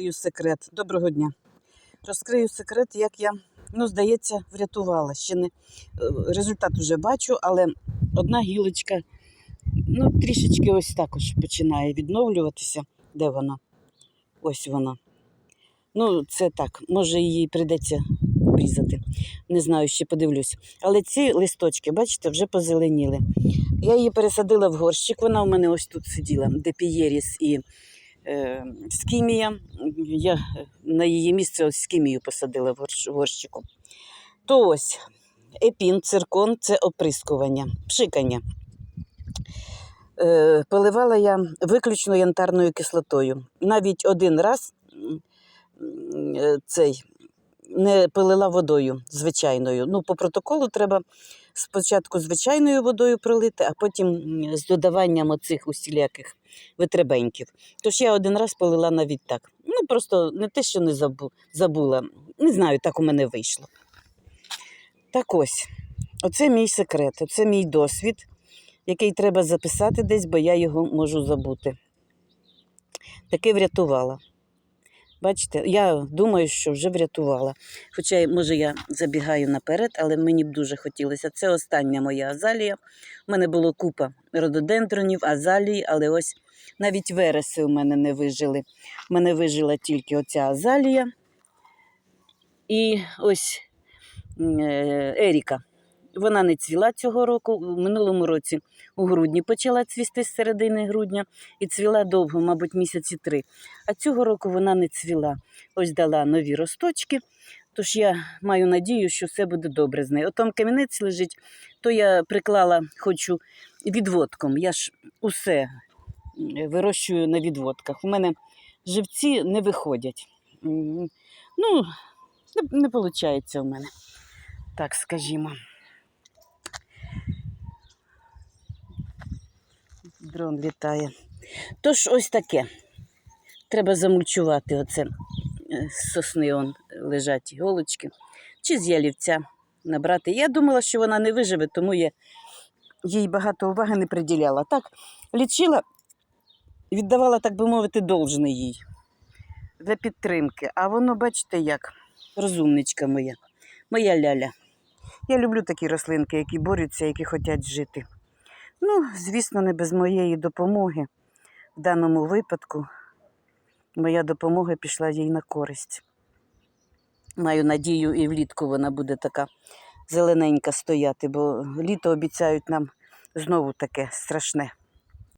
Розкрию секрет. Доброго дня. Розкрию секрет, як я, ну, здається, врятувала. Ще не е, результат вже бачу, але одна гілочка ну, трішечки ось також починає відновлюватися. Де вона? Ось вона. Ну, це так, може її прийдеться обрізати. Не знаю, ще подивлюсь. Але ці листочки, бачите, вже позеленіли. Я її пересадила в горщик, вона у мене ось тут сиділа, де пієріс і скімія. Я е, на її місце ось скімію посадила в горщику. То ось епін, циркон це оприскування, пшикання. Е, поливала я виключно янтарною кислотою. Навіть один раз е, цей не полила водою звичайною. Ну, по протоколу треба спочатку звичайною водою пролити, а потім з додаванням оцих усіляких витребеньків. Тож я один раз полила навіть так. Ну, просто не те, що не забу, забула. Не знаю, так у мене вийшло. Так ось, оце мій секрет, оце мій досвід, який треба записати десь, бо я його можу забути. Таке врятувала. Бачите, я думаю, що вже врятувала. Хоча, може, я забігаю наперед, але мені б дуже хотілося. Це остання моя азалія. У мене було купа рододендронів, азалії, але ось навіть вереси у мене не вижили. У мене вижила тільки оця азалія і ось е, Еріка. Вона не цвіла цього року. У минулому році у грудні почала цвісти з середини грудня і цвіла довго, мабуть, місяці три. А цього року вона не цвіла. Ось дала нові росточки. Тож я маю надію, що все буде добре з нею. От там камінець лежить, то я приклала, хочу відводком. Я ж усе вирощую на відводках. У мене живці не виходять. Ну, не, не виходить у мене, так скажімо. Дрон літає. Тож ось таке. Треба замульчувати оце. Е, З сосни он лежать голочки. Чи з ялівця набрати. Я думала, що вона не виживе, тому я їй багато уваги не приділяла. Так, лічила, віддавала, так би мовити, должне їй для підтримки. А воно, бачите, як розумничка моя, моя ляля. Я люблю такі рослинки, які борються, які хочуть жити. Ну, звісно, не без моєї допомоги. В даному випадку моя допомога пішла їй на користь. Маю надію, і влітку вона буде така зелененька стояти, бо літо обіцяють нам знову таке страшне.